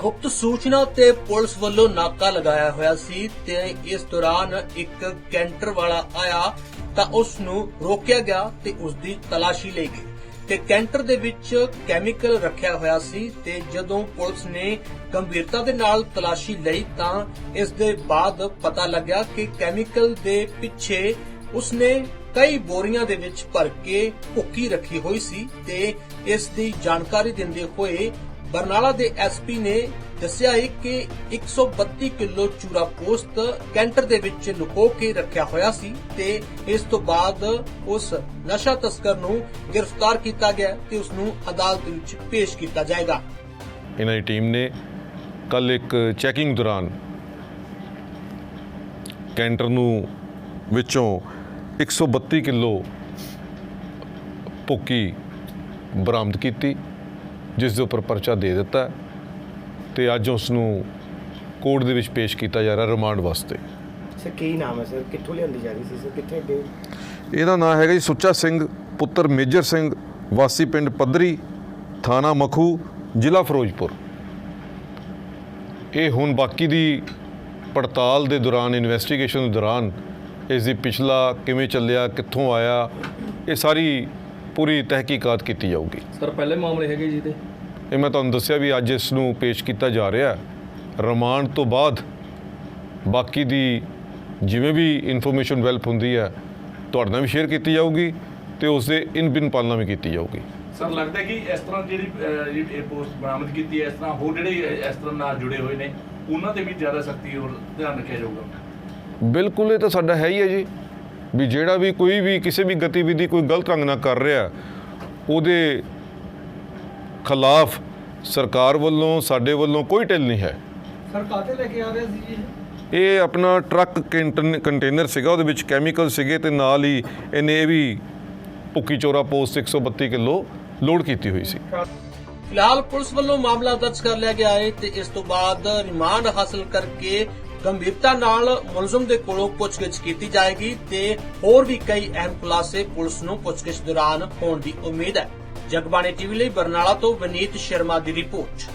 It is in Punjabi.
ਗੁਪਤ ਸੂਚਨਾ ਤੇ ਪੁਲਿਸ ਵੱਲੋਂ ਨਾਕਾ ਲਗਾਇਆ ਹੋਇਆ ਸੀ ਤੇ ਇਸ ਦੌਰਾਨ ਇੱਕ ਕੈਂਟਰ ਵਾਲਾ ਆਇਆ ਤਾਂ ਉਸ ਨੂੰ ਰੋਕਿਆ ਗਿਆ ਤੇ ਉਸ ਦੀ ਤਲਾਸ਼ੀ ਲਈ ਗਈ। ਤੇ ਕੈਂਟਰ ਦੇ ਵਿੱਚ ਕੈਮੀਕਲ ਰੱਖਿਆ ਹੋਇਆ ਸੀ ਤੇ ਜਦੋਂ ਪੁਲਿਸ ਨੇ ਗੰਭੀਰਤਾ ਦੇ ਨਾਲ ਤਲਾਸ਼ੀ ਲਈ ਤਾਂ ਇਸ ਦੇ ਬਾਅਦ ਪਤਾ ਲੱਗਿਆ ਕਿ ਕੈਮੀਕਲ ਦੇ ਪਿੱਛੇ ਉਸਨੇ ਕਈ ਬੋਰੀਆਂ ਦੇ ਵਿੱਚ ਭਰ ਕੇ ਭੁੱਕੀ ਰੱਖੀ ਹੋਈ ਸੀ ਤੇ ਇਸ ਦੀ ਜਾਣਕਾਰੀ ਦਿੰਦੇ ਹੋਏ ਬਰਨਾਲਾ ਦੇ ਐਸਪੀ ਨੇ ਦੱਸਿਆ ਹੈ ਕਿ 132 ਕਿਲੋ ਚੂਰਾ ਪੋਸਤ ਕੈਂਟਰ ਦੇ ਵਿੱਚ ਲੁਕੋ ਕੇ ਰੱਖਿਆ ਹੋਇਆ ਸੀ ਤੇ ਇਸ ਤੋਂ ਬਾਅਦ ਉਸ ਨਸ਼ਾ ਤਸਕਰ ਨੂੰ ਗ੍ਰਿਫਤਾਰ ਕੀਤਾ ਗਿਆ ਤੇ ਉਸ ਨੂੰ ਅਦਾਲਤ ਵਿੱਚ ਪੇਸ਼ ਕੀਤਾ ਜਾਏਗਾ। ਇਹਨਾਂ ਦੀ ਟੀਮ ਨੇ ਕੱਲ ਇੱਕ ਚੈਕਿੰਗ ਦੌਰਾਨ ਕੈਂਟਰ ਨੂੰ ਵਿੱਚੋਂ 132 ਕਿਲੋ ਭੁੱਕੀ ਬਰਾਮਦ ਕੀਤੀ। ਜਿਸ ਦੇ ਉੱਪਰ ਪਰਚਾ ਦੇ ਦਿੱਤਾ ਤੇ ਅੱਜ ਉਸ ਨੂੰ ਕੋਰਟ ਦੇ ਵਿੱਚ ਪੇਸ਼ ਕੀਤਾ ਜਾ ਰਿਹਾ ਰਿਮਾਂਡ ਵਾਸਤੇ। ਸਰ ਕੀ ਨਾਮ ਹੈ ਸਰ? ਕਿੱਥੋਂ ਲਿਆਂਦੀ ਜਾ ਰਹੀ ਸੀ ਸਰ? ਕਿੱਥੇ ਅੱਗੇ? ਇਹਦਾ ਨਾਮ ਹੈਗਾ ਜੀ ਸੁੱਚਾ ਸਿੰਘ ਪੁੱਤਰ ਮੇਜਰ ਸਿੰਘ ਵਾਸੀ ਪਿੰਡ ਪੱਧਰੀ ਥਾਣਾ ਮਖੂ ਜ਼ਿਲ੍ਹਾ ਫਿਰੋਜ਼ਪੁਰ। ਇਹ ਹੁਣ ਬਾਕੀ ਦੀ ਪੜਤਾਲ ਦੇ ਦੌਰਾਨ ਇਨਵੈਸਟੀਗੇਸ਼ਨ ਦੇ ਦੌਰਾਨ ਇਸ ਦੀ ਪਿਛਲਾ ਕਿਵੇਂ ਚੱਲਿਆ ਕਿੱਥੋਂ ਆਇਆ ਇਹ ਸਾਰੀ ਪੂਰੀ ਤਹਿਕੀਕਾਤ ਕੀਤੀ ਜਾਊਗੀ। ਸਰ ਪਹਿਲੇ ਮਾਮਲੇ ਹੈਗੇ ਜੀ ਤੇ ਇਹ ਮੈਂ ਤੁਹਾਨੂੰ ਦੱਸਿਆ ਵੀ ਅੱਜ ਇਸ ਨੂੰ ਪੇਸ਼ ਕੀਤਾ ਜਾ ਰਿਹਾ ਹੈ। ਰਿਮਾਂਡ ਤੋਂ ਬਾਅਦ ਬਾਕੀ ਦੀ ਜਿਵੇਂ ਵੀ ਇਨਫੋਰਮੇਸ਼ਨ ਡਿਵੈਲਪ ਹੁੰਦੀ ਹੈ ਤੁਹਾਡੇ ਨਾਲ ਵੀ ਸ਼ੇਅਰ ਕੀਤੀ ਜਾਊਗੀ ਤੇ ਉਸ ਦੇ ਇਨ ਬਿਨ ਪਾਲਣਾ ਵੀ ਕੀਤੀ ਜਾਊਗੀ। ਸਰ ਲੱਗਦਾ ਹੈ ਕਿ ਇਸ ਤਰ੍ਹਾਂ ਜਿਹੜੀ ਇਹ ਪੋਸਟ ਬਰਾਮਦ ਕੀਤੀ ਹੈ ਇਸ ਤਰ੍ਹਾਂ ਹੋਰ ਜਿਹੜੇ ਇਸ ਤਰ੍ਹਾਂ ਨਾਲ ਜੁੜੇ ਹੋਏ ਨੇ ਉਹਨਾਂ ਤੇ ਵੀ ਜ਼ਿਆਦਾ ਸਖਤੀ ਔਰ ਧਿਆਨ ਰੱਖਿਆ ਜਾਊਗਾ। ਬਿਲਕੁਲ ਇਹ ਤਾਂ ਸਾਡਾ ਹੈ ਹੀ ਹੈ ਜੀ। ਵੀ ਜਿਹੜਾ ਵੀ ਕੋਈ ਵੀ ਕਿਸੇ ਵੀ ਗਤੀਵਿਧੀ ਕੋਈ ਗਲਤ ਢੰਗ ਨਾਲ ਕਰ ਰਿਹਾ ਉਹਦੇ ਖਿਲਾਫ ਸਰਕਾਰ ਵੱਲੋਂ ਸਾਡੇ ਵੱਲੋਂ ਕੋਈ ਢਿੱਲ ਨਹੀਂ ਹੈ। ਸਰ ਕਾਤੇ ਲੈ ਕੇ ਆ ਰਹੇ ਸੀ ਜੀ ਇਹ? ਆਪਣਾ ਟਰੱਕ ਕੰਟੇਨ- ਕੰਟੇਨਰ ਸੀਗਾ ਉਹਦੇ ਵਿੱਚ ਕੈਮੀਕਲ ਸੀਗੇ ਤੇ ਨਾਲ ਹੀ ਇਹਨੇ ਇਹ ਵੀ ਭੁੱਕੀ ਚੋਰਾ ਪੋਸਟ 132 ਕਿਲੋ ਲੋਡ ਕੀਤੀ ਹੋਈ ਸੀ। ਫਿਲਹਾਲ ਪੁਲਿਸ ਵੱਲੋਂ ਮਾਮਲਾ ਦਰਜ ਕਰ ਲਿਆ ਗਿਆ ਹੈ ਤੇ ਇਸ ਤੋਂ ਬਾਅਦ ਰਿਮਾਂਡ ਹਾਸਲ ਕਰਕੇ ਗੰਭੀਰਤਾ ਨਾਲ ਮੁਲਜ਼ਮ ਦੇ ਕੋਲੋਂ ਪੁੱਛਗਿੱਛ ਕੀਤੀ ਜਾਏਗੀ ਤੇ ਹੋਰ ਵੀ ਕਈ ਅਹਿਮ ਖੁਲਾਸੇ ਪੁਲਿਸ ਨੂੰ ਪੁੱਛਗਿੱਛ ਦੌਰਾਨ ਹੋਣ ਦੀ ਉਮੀਦ ਹੈ। ਜਗਬਾਣੀ ਟੀਵੀ ਲਈ ਬਰਨਾਲਾ ਤੋਂ ਵਿਨੀਤ ਸ਼ਰਮਾ ਦੀ ਰਿਪੋਰਟ।